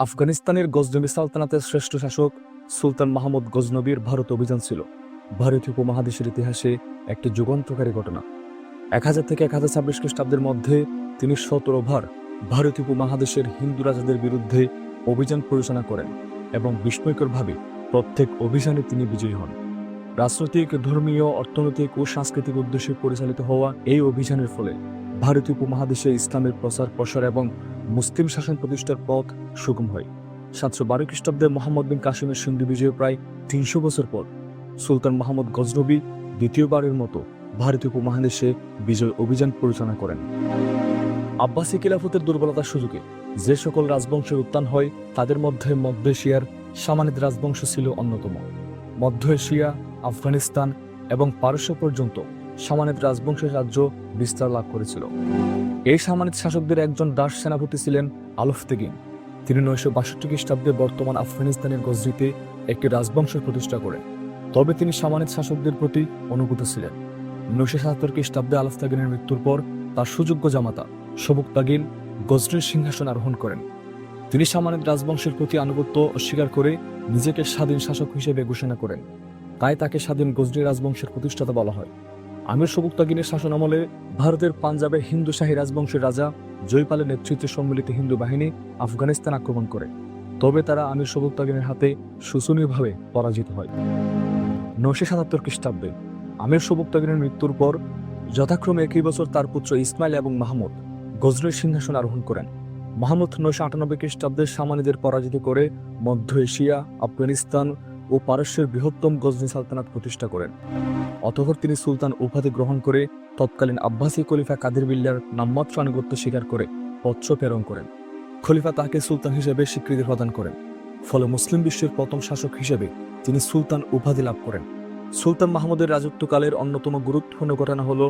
আফগানিস্তানের গজনবী সালতানাতের শ্রেষ্ঠ শাসক সুলতান মাহমুদ গজনবীর ভারত অভিযান ছিল ভারতীয় উপমহাদেশের ইতিহাসে একটি যুগান্তকারী ঘটনা। এক হাজার থেকে এক হাজার ছাব্বিশ খ্রিস্টাব্দের মধ্যে তিনি সতেরো ভার ভারতীয় উপমহাদেশের হিন্দু রাজাদের বিরুদ্ধে অভিযান পরিচালনা করেন এবং বিস্ময়করভাবে প্রত্যেক অভিযানে তিনি বিজয়ী হন। রাজনৈতিক, ধর্মীয়, অর্থনৈতিক ও সাংস্কৃতিক উদ্দেশ্যে পরিচালিত হওয়া এই অভিযানের ফলে ভারতীয় উপমহাদেশে ইসলামের প্রচার প্রসার এবং মুসলিম শাসন প্রতিষ্ঠার পথ সুগম হয়। সাতশো বারো খ্রিস্টাব্দে মোহাম্মদ বিন কাসিমের সিন্ধু বিজয়ের প্রায় তিনশো বছর পর সুলতান মাহমুদ গজনবী দ্বিতীয়বারের মতো ভারতীয় উপমহাদেশে বিজয় অভিযান পরিচালনা করেন। আব্বাসি খিলাফতের দুর্বলতার সুযোগে যে সকল রাজবংশের উত্থান হয়, তাদের মধ্যে মধ্য এশিয়ার সামানিদ রাজবংশ ছিল অন্যতম। মধ্য এশিয়া, আফগানিস্তান এবং পারস্য পর্যন্ত সামানিদ রাজবংশের রাজ্য বিস্তার লাভ করেছিল। এই সামানিদ শাসকদের একজন দাস সেনাপতি ছিলেন আলফতেগিন। তিনি নয়শো বাষট্টি খ্রিস্টাব্দে বর্তমান আফগানিস্তানের গজরিতে একটি রাজবংশের প্রতিষ্ঠা করেন। তবে তিনি সামানিদ শাসকদের প্রতি অনুগত ছিলেন। নয়শো সাতাত্তর খ্রিস্টাব্দে আলফতাগিনের মৃত্যুর পর তার সুযোগ্য জামাতা সবুক তাগিন গজরির সিংহাসন আরোহণ করেন। তিনি সামানিদ রাজবংশের প্রতি আনুগত্য অস্বীকার করে নিজেকে স্বাধীন শাসক হিসেবে ঘোষণা করেন। তাই তাকে স্বাধীন গজরি রাজবংশের প্রতিষ্ঠাতা বলা হয়। আমির সবুক তাগিনের শাসন আমলে ভারতের পাঞ্জাবের হিন্দু শাহী রাজবংশের রাজা জয়পালের নেতৃত্বে সম্মিলিত হিন্দু বাহিনী আফগানিস্তান আক্রমণ করে। তবে তারা আমির সবুক তাগিনের হাতে শোচনীয়ভাবে পরাজিত হয়। নশো সাতাত্তর খ্রিস্টাব্দে আমির সবুক তাগিনের মৃত্যুর পর যথাক্রমে একই বছর তার পুত্র ইসমাইল এবং মাহমুদ গজরের সিংহাসন আরোহণ করেন। মাহমুদ নয়শো আটানব্বই খ্রিস্টাব্দে সামানিদের পরাজিত করে মধ্য এশিয়া, আফগানিস্তান ও পারস্যের বৃহত্তম গজনী সালতানাত প্রতিষ্ঠা করেন। অতঃপর তিনি সুলতান উপাধি গ্রহণ করে তৎকালীন আব্বাসী খলিফা কাদের বিল্লার নামমাত্র আনুগত্য স্বীকার করে পত্র প্রেরণ করেন। খলিফা তাকে সুলতান হিসেবে স্বীকৃতি প্রদান করেন। ফলে মুসলিম বিশ্বের প্রথম শাসক হিসেবে তিনি সুলতান উপাধি লাভ করেন। সুলতান মাহমুদের রাজত্বকালের অন্যতম গুরুত্বপূর্ণ ঘটনা হল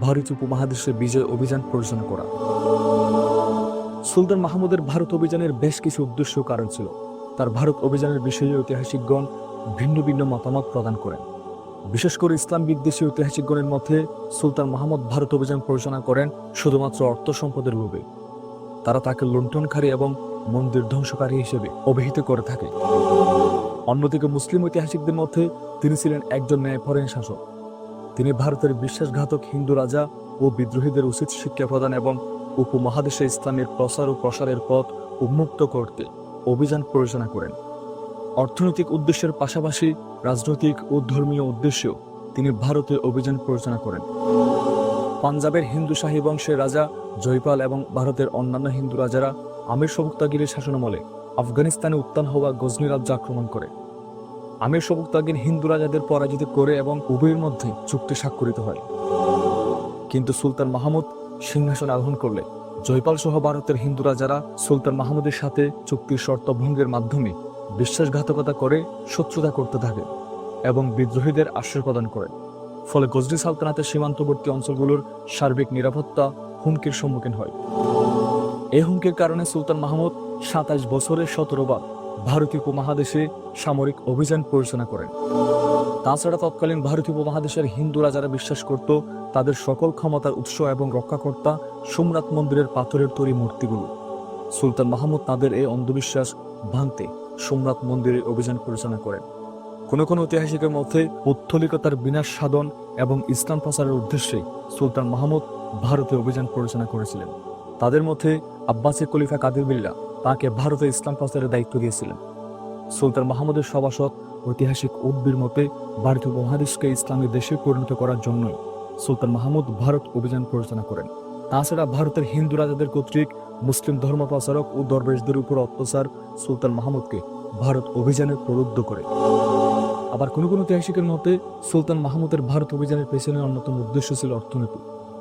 ভারত উপমহাদেশে বিজয় অভিযান পরিচালনা করা। সুলতান মাহমুদের ভারত অভিযানের বেশ কিছু উদ্দেশ্য কারণ ছিল। তার ভারত অভিযানের বিষয়ে ঐতিহাসিকগণ ভিন্ন ভিন্ন মতামত প্রদান করেন। বিশেষ করে ইসলাম বিদ্বেষী ঐতিহাসিকগণের মধ্যে সুলতান মাহমুদ ভারত অভিযান পরিচালনা করেন শুধুমাত্র অর্থ সম্পদের লোভে। তারা তাকে লুণ্ঠনকারী এবং মন্দির ধ্বংসকারী হিসেবে অভিহিত করে থাকে। অন্যদিকে মুসলিম ঐতিহাসিকদের মধ্যে তিনি ছিলেন একজন ন্যায়পরায়ণ শাসক। তিনি ভারতের বিশ্বাসঘাতক হিন্দু রাজা ও বিদ্রোহীদের উচিত শিক্ষা প্রদান এবং উপমহাদেশে ইসলামের প্রসার ও প্রসারের পথ উন্মুক্ত করতে অভিযান পরিচালনা করেন। অর্থনৈতিক উদ্দেশ্যের পাশাপাশি রাজনৈতিক ও ধর্মীয় উদ্দেশ্যেও তিনি ভারতে অভিযান পরিচালনা করেন। পাঞ্জাবের হিন্দু শাহী বংশের রাজা, জয়পাল এবং ভারতের অন্যান্য হিন্দু রাজারা আমির সবুক্তাগিরের শাসনামলে আফগানিস্তানে উত্থান হওয়া গজনি রাজ্য আক্রমণ করে। আমির সবুক্তাগির হিন্দু রাজাদের পরাজিত করে এবং উভয়ের মধ্যে চুক্তি স্বাক্ষরিত হয়। কিন্তু সুলতান মাহমুদ সিংহাসন আরোহণ করলে জয়পাল সহ ভারতের হিন্দু রাজারা সুলতান মাহমুদের সাথে চুক্তির শর্ত ভঙ্গের মাধ্যমে বিশ্বাসঘাতকতা করে, শত্রুতা করতে থাকে এবং বিদ্রোহীদের আশ্রয় প্রদান করে। ফলে গজনি সালতানাতের সীমান্তবর্তী অঞ্চলগুলোর সার্বিক নিরাপত্তা হুমকির সম্মুখীন হয়। এই হুমকির কারণে সুলতান মাহমুদ সাতাশ বছরের সতেরো বার ভারতীয় উপমহাদেশে সামরিক অভিযান পরিচালনা করেন। তাছাড়া তৎকালীন ভারতীয় উপমহাদেশের হিন্দু রাজারা বিশ্বাস করত, তাদের সকল ক্ষমতার উৎস এবং রক্ষাকর্তা সোমনাথ মন্দিরের পাথরের তৈরি মূর্তিগুলো। সুলতান মাহমুদ তাদের এই অন্ধবিশ্বাস ভাঙতে সোমনাথ মন্দিরে অভিযান পরিচালনা করেন। কোনো কোনো ঐতিহাসিকের মধ্যে পৌত্তলিকতার বিনাশ সাধন এবং ইসলাম প্রচারের উদ্দেশ্যে সুলতান মাহমুদ ভারতে অভিযান পরিচালনা করেছিলেন। তাদের মধ্যে আব্বাসী খলিফা কাদের বিল্লা তাকে ভারতে ইসলাম প্রচারের দায়িত্ব দিয়েছিলেন। সুলতান মাহমুদের সভাসদ ঐতিহাসিক উদ্বির মতে ভারতীয় উপমহাদেশকে ইসলামী দেশে পরিণত করার জন্যই সুলতান মাহমুদ ভারত অভিযান পরিচালনা করেন। তাছাড়া ভারতের হিন্দু রাজাদের কর্তৃক মুসলিম ধর্ম প্রচারক ও দরবেশদের উপর অত্যাচার সুলতান মাহমুদকে ভারত অভিযানে প্রলুব্ধ করে। আবার কোনো কোনো ঐতিহাসিকের মতে, সুলতান মাহমুদের ভারত অভিযানের পেছনে অন্যতম উদ্দেশ্য ছিল অর্থনীতি।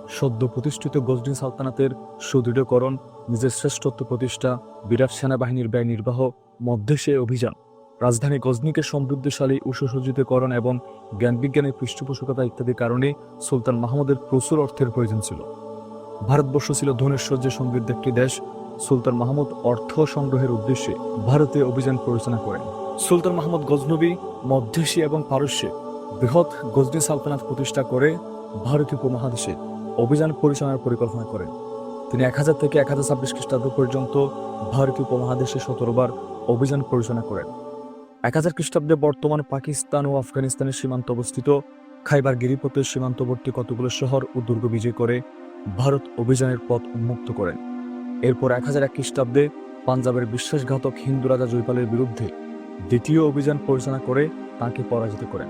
সদ্য প্রতিষ্ঠিত গজনি সালতানাতের সুদৃঢ়করণ, নিজের শ্রেষ্ঠত্ব প্রতিষ্ঠা, বিরাট সেনাবাহিনীর ব্যয় নির্বাহ মধ্যেশে অভিযান। রাজধানী গজনিকে সমৃদ্ধশালী ও সুসজ্জিতকরণ এবং জ্ঞানবিজ্ঞানের পৃষ্ঠপোষকতা ইত্যাদি কারণে সুলতান মাহমুদের প্রচুর অর্থের প্রয়োজন ছিল। ভারতবর্ষ ছিল ধনেশ্বর্যে সমৃদ্ধ একটি দেশ। সুলতান মাহমুদ অর্থ সংগ্রহের উদ্দেশ্যে ভারতে অভিযান পরিচালনা করেন। সুলতান মাহমুদ গজনবী মধ্য এশিয়া এবং পারস্যে বৃহৎ গজনি সালতানাত প্রতিষ্ঠা করে ভারতীয় উপমহাদেশে অভিযান পরিচালনার পরিকল্পনা করেন। তিনি এক হাজার থেকে এক হাজার ছাব্বিশ খ্রিস্টাব্দ পর্যন্ত ভারতীয় উপমহাদেশে সতেরোবার অভিযান পরিচালনা করেন। এক হাজার খ্রিস্টাব্দে বর্তমান পাকিস্তান ও আফগানিস্তানের সীমান্ত অবস্থিত খাইবার গিরিপথের সীমান্তবর্তী কতগুলো শহর ও দুর্গ বিজয় করে ভারত অভিযানের পথ উন্মুক্ত করেন। এরপর এক হাজার এক খ্রিস্টাব্দে পাঞ্জাবের বিশ্বাসঘাতক হিন্দু রাজা জয়পালের বিরুদ্ধে দ্বিতীয় অভিযান পরিচালনা করে তাকে পরাজিত করেন।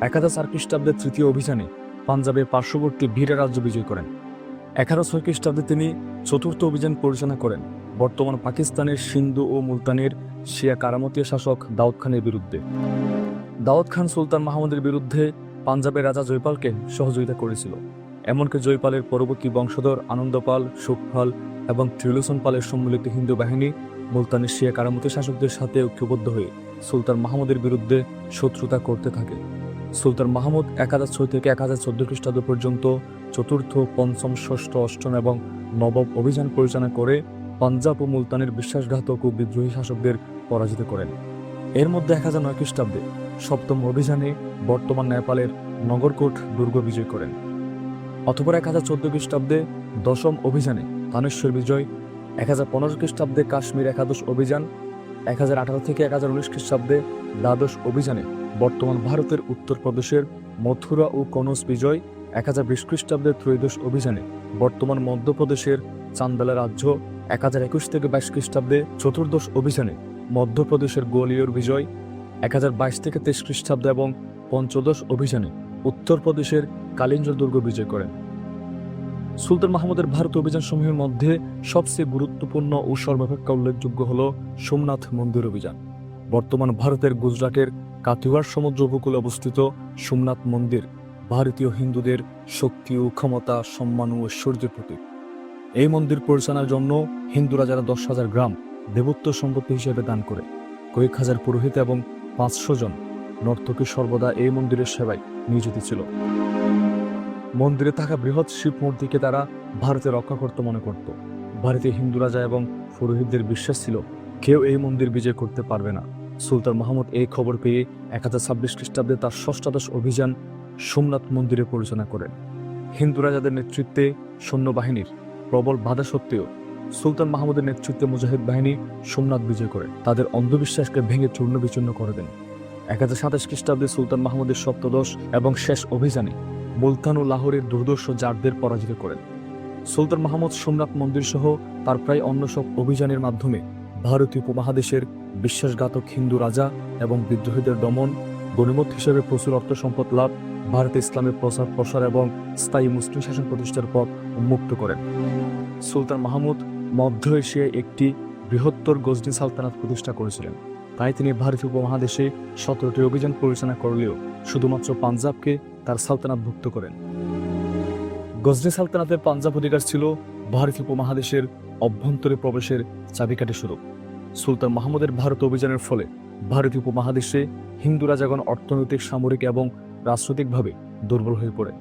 এক হাজার চার খ্রিস্টাব্দে তৃতীয় অভিযানে পাঞ্জাবের পার্শ্ববর্তী ভিড়া রাজ্য বিজয় করেন। এগারো ছয় খ্রিস্টাব্দে তিনি চতুর্থ অভিযান পরিচালনা করেন। বর্তমান পাকিস্তানের সিন্ধু ও মুলতানের শিয়া কারামতীয় শাসক দাউদ খানের বিরুদ্ধে। দাউদ খান সুলতান মাহমুদের বিরুদ্ধে পাঞ্জাবের রাজা জয়পালকে সহযোগিতা করেছিল। এমনকি জয়পালের পরবর্তী বংশধর আনন্দপাল, সুখপাল এবং ত্রিলোচন পালের সম্মিলিত হিন্দু বাহিনী মুলতানের শিয়া কারামতি শাসকদের সাথে ঐক্যবদ্ধ হয়ে সুলতান মাহমুদের বিরুদ্ধে শত্রুতা করতে থাকে। সুলতান মাহমুদ এক হাজার ছয় থেকে এক হাজার চোদ্দ খ্রিস্টাব্দ পর্যন্ত চতুর্থ, পঞ্চম, ষষ্ঠ, অষ্টম এবং নবম অভিযান পরিচালনা করে পাঞ্জাব ও মুলতানের বিশ্বাসঘাতক ও বিদ্রোহী শাসকদের পরাজিত করেন। এর মধ্যে এক হাজার নয় খ্রিস্টাব্দে সপ্তম অভিযানে বর্তমান নেপালের নগরকোট দুর্গ বিজয় করেন। অথবা এক হাজার চোদ্দ খ্রিস্টাব্দে দশম অভিযানে থানেশ্বর বিজয়, এক হাজার পনেরো খ্রিস্টাব্দে কাশ্মীর একাদশ অভিযান, এক হাজার আঠারো থেকে এক হাজার উনিশ খ্রিস্টাব্দে দ্বাদশ অভিযানে বর্তমান ভারতের উত্তরপ্রদেশের মথুরা ও কনৌজ বিজয়, এক হাজার বিশ খ্রিস্টাব্দের ত্রয়োদশ অভিযানে বর্তমান মধ্যপ্রদেশের চান্দালা রাজ্য, এক হাজার একুশ থেকে বাইশ খ্রিস্টাব্দে চতুর্দশ অভিযানে মধ্যপ্রদেশের গোয়ালিয়র বিজয়, এক হাজার বাইশ থেকে তেইশ খ্রিস্টাব্দে এবং পঞ্চদশ অভিযানে উত্তরপ্রদেশের কালিঞ্জ দুর্গ বিজয় করেন। সুলতান মাহমুদের ভারত অভিযান সমূহের মধ্যে সবচেয়ে গুরুত্বপূর্ণ ও সর্বাপেক্ষা উল্লেখযোগ্য হল সোমনাথ মন্দির অভিযান। বর্তমান ভারতের গুজরাটের কাথিওয়ার সমুদ্র উপকূলে অবস্থিত সোমনাথ মন্দির ভারতীয় হিন্দুদের শক্তি ও ক্ষমতা, সম্মান ও ঐশ্বর্যের প্রতীক। এই মন্দির পরিচালনার জন্য হিন্দুরা যারা দশ হাজার গ্রাম দেবত্ব সম্পত্তি হিসেবে দান করে, কয়েক হাজার পুরোহিত এবং পাঁচশো জন নর্তকী সর্বদা এই মন্দিরের সেবায় নিয়োজিত ছিল। মন্দিরে থাকা বৃহৎ শিব মূর্তিকে তারা ভারতে রক্ষা করতে মনে করত। ভারতীয় হিন্দু রাজা এবং পুরোহিতদের বিশ্বাস ছিল, কেউ এই মন্দির বিজয় করতে পারবে না। সুলতান মাহমুদ এই খবর পেয়ে এক হাজার ছাব্বিশ খ্রিস্টাব্দে তার ষষ্ঠাদশ অভিযান সোমনাথ মন্দিরে পরিচালনা করেন। হিন্দু রাজাদের নেতৃত্বে সৈন্যবাহিনীর প্রবল বাধা সত্ত্বেও সুলতান মাহমুদের নেতৃত্বে মুজাহিদ বাহিনী সোমনাথ বিজয় করে। তাদের অন্ধবিশ্বাসকে ভেঙে চূর্ণ বিচূর্ণ করে দেন। এক হাজার সাতাশ খ্রিস্টাব্দে সুলতান মাহমুদের সপ্তদশ এবং শেষ অভিযানে মুলতান ও লাহোরের দুর্দর্শ জারদের পরাজিত করেন। সুলতান মাহমুদ সোমনাথ মন্দির সহ তার প্রায় অন্য সব অভিযানের মাধ্যমে ভারতীয় উপমহাদেশের বিশ্বাসঘাতক হিন্দু রাজা এবং বিদ্রোহীদের দমন, গণিমত হিসেবে প্রচুর অর্থ সম্পদ লাভ, ভারতে ইসলামের প্রসার প্রসার এবং স্থায়ী মুসলিম শাসন প্রতিষ্ঠার পথ উন্মুক্ত করেন। সুলতান মাহমুদ মধ্য এশিয়ায় একটি বৃহত্তর গজনি সালতানাত প্রতিষ্ঠা করেছিলেন। তাই তিনি ভারতীয় উপমহাদেশে সতেরোটি অভিযান পরিচালনা করলেও শুধুমাত্র পাঞ্জাবকে তার সালতানাতভুক্ত করেন। গজনি সালতানাতের পাঞ্জাব অধিকার ছিল ভারতীয় উপমহাদেশের অভ্যন্তরে প্রবেশের চাবিকাঠি স্বরূপ। সুলতান মাহমুদের ভারত অভিযানের ফলে ভারতীয় উপমহাদেশে হিন্দু রাজাগণ অর্থনৈতিক, সামরিক এবং রাজনৈতিকভাবে দুর্বল হয়ে পড়ে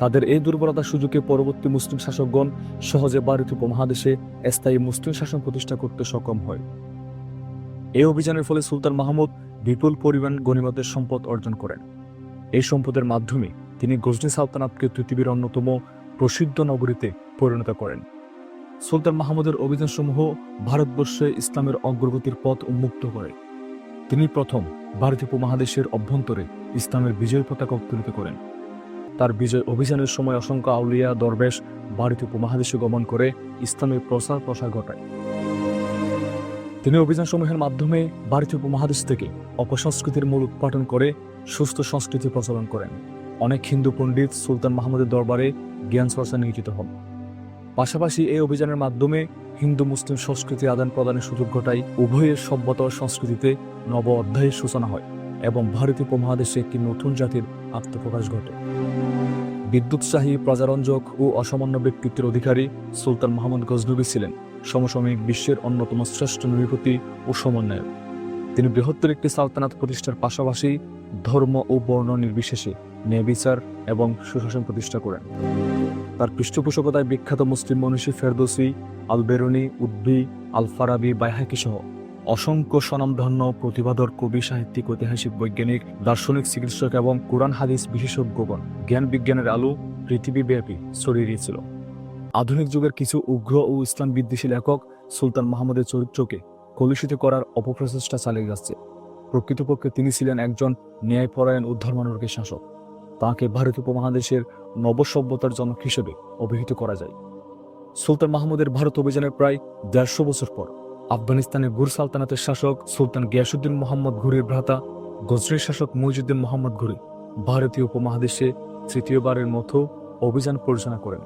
তাদের এই দুর্বলতা সুযোগে পরবর্তী মুসলিম শাসকগণ সহজে ভারতীয় উপমহাদেশে স্থায়ী মুসলিম শাসন প্রতিষ্ঠা করতে সক্ষম হয়। এই অভিযানের ফলে সুলতান মাহমুদ বিপুল পরিমাণ গণিমতের সম্পদ অর্জন করেন। এই সম্পদের মাধ্যমে তিনি গজনি সালতানাতকে পৃথিবীর অন্যতম প্রসিদ্ধ নগরীতে পরিণত করেন। সুলতান মাহমুদের অভিযানসমূহ ভারতবর্ষে ইসলামের অগ্রগতির পথ উন্মুক্ত করে। তিনি প্রথম ভারতীয় উপমহাদেশের অভ্যন্তরে ইসলামের বিজয় পতাকা উত্তোলিত করেন। তার বিজয় অভিযানের সময় অসংখ্য আউলিয়া দরবেশ ভারতীয় উপমহাদেশে গমন করে ইসলামের প্রসার প্রসার ঘটায়। তিনি অভিযানসমূহের মাধ্যমে ভারতীয় উপমহাদেশ থেকে অপসংস্কৃতির মূল উৎপাদন করে সুস্থ সংস্কৃতি প্রচলন করেন। অনেক হিন্দু পণ্ডিত সুলতান মাহমুদের দরবারে জ্ঞান চর্চা নিয়োজিত হন। পাশাপাশি এই অভিযানের মাধ্যমে হিন্দু মুসলিম সংস্কৃতি আদান প্রদানের সুযোগ ঘটায় উভয়ের সভ্যতা ও সংস্কৃতিতে নব অধ্যায়ের সূচনা হয় এবং ভারতীয় উপমহাদেশে একটি নতুন জাতির আত্মপ্রকাশ ঘটে। বিদ্যুৎসাহী, প্রজারঞ্জক ও অসামান্য ব্যক্তিত্বের অধিকারী সুলতান মোহাম্মদ গজনবী ছিলেন সমসাময়িক বিশ্বের অন্যতম শ্রেষ্ঠ নৃপতি ও সমন্বয়ক। তিনি বৃহত্তর একটি সালতানাত প্রতিষ্ঠার পাশাপাশি ধর্ম ও বর্ণ নির্বিশেষে ন্যায়বিচার এবং সুশাসন প্রতিষ্ঠা করেন। তার পৃষ্ঠপোষকতায় বিখ্যাত মুসলিম মনীষী ফেরদোসি আল বেরুনি উদ্বি আল ফারাবি বাইহাকি সহ অসংখ্য স্বনামধন্য প্রতিভাধর কবি, সাহিত্যিক, ঐতিহাসিক, বৈজ্ঞানিক, দার্শনিক, চিকিৎসক এবং কোরআন, হাদিস বিশেষজ্ঞগণ জ্ঞান বিজ্ঞানের আলো পৃথিবীব্যাপী ছড়িয়ে দিয়েছিল। আধুনিক যুগের কিছু উগ্র ও ইসলাম বিদ্বেষী লেখক সুলতান মাহমুদের চরিত্রকে কলুষিত করার অপপ্রচেষ্টা চালিয়ে যাচ্ছে। প্রকৃতপক্ষে তিনি ছিলেন একজন ন্যায়পরায়ণ উদ্ধারমানবী শাসক। তাঁকে ভারতীয় উপমহাদেশের নবসভ্যতার জনক হিসেবে অভিহিত করা যায়। সুলতান মাহমুদের ভারত অভিযানের প্রায় দেড়শো বছর পর আফগানিস্তানের গুর সালতানাতের শাসক সুলতান গিয়াসুদ্দিন মোহাম্মদ ঘুরির ভ্রাতা, গজরির শাসক মইজুদ্দিন মোহাম্মদ ঘুরি ভারতীয় উপমহাদেশে তৃতীয়বারের মতো অভিযান পরিচালনা করেন।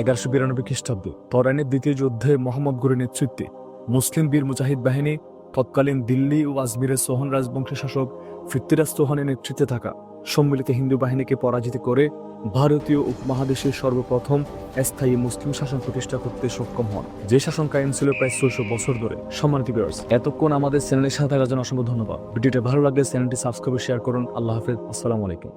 এগারোশো বিরানব্বই খ্রিস্টাব্দে তরাইনের দ্বিতীয় যুদ্ধে মোহাম্মদ ঘুরির নেতৃত্বে মুসলিম বীর মুজাহিদ বাহিনী তৎকালীন দিল্লি ও আজমিরের সোহান রাজবংশের শাসক ফিরতিরাজ চৌহানের নেতৃত্বে থাকা সম্মিলিত হিন্দু বাহিনীকে পরাজিত করে ভারতীয় উপমহাদেশের সর্বপ্রথম স্থায়ী মুসলিম শাসন প্রতিষ্ঠা করতে সক্ষম হন। যে শাসন কায়েম ছিল প্রায় ছয়শো বছর ধরে। সম্মানিত ভিউয়ার্স এতক্ষণ আমাদের চ্যানেলের সাথে থাকার জন্য অসংখ্য ধন্যবাদ। ভিডিওটা ভালো লাগলে চ্যানেলটি সাবস্ক্রাইব শেয়ার করুন। আল্লাহ হাফেজ। আসসালামু আলাইকুম।